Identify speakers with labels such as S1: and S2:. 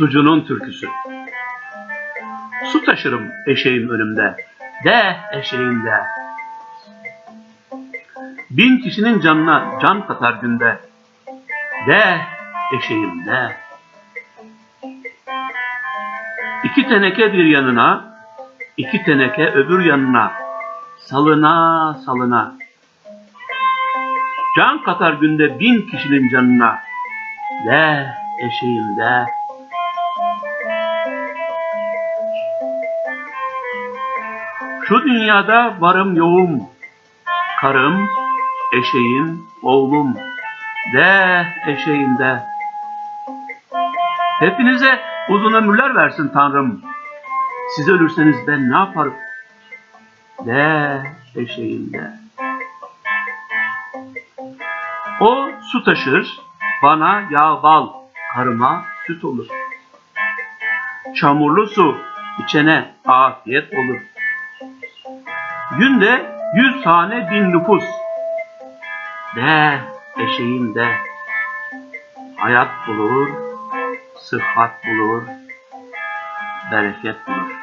S1: Sucunun türküsü. Su taşırım eşeğim önümde, de eşeğimde. Bin kişinin canına can katar günde, de eşeğimde. İki teneke bir yanına, iki teneke öbür yanına, salına salına. Can katar günde bin kişinin canına, de eşeğimde. Şu dünyada varım yoğum, karım, eşeğim, oğlum, de eşeğimde. Hepinize uzun ömürler versin Tanrım. Siz ölürseniz ben ne yaparım? De eşeğimde. O su taşır, bana yağ bal, karıma süt olur. Çamurlu su içene afiyet olur. Günde yüz hane bin nüfus. De eşeğim de. Hayat bulur, sıhhat bulur, bereket bulur.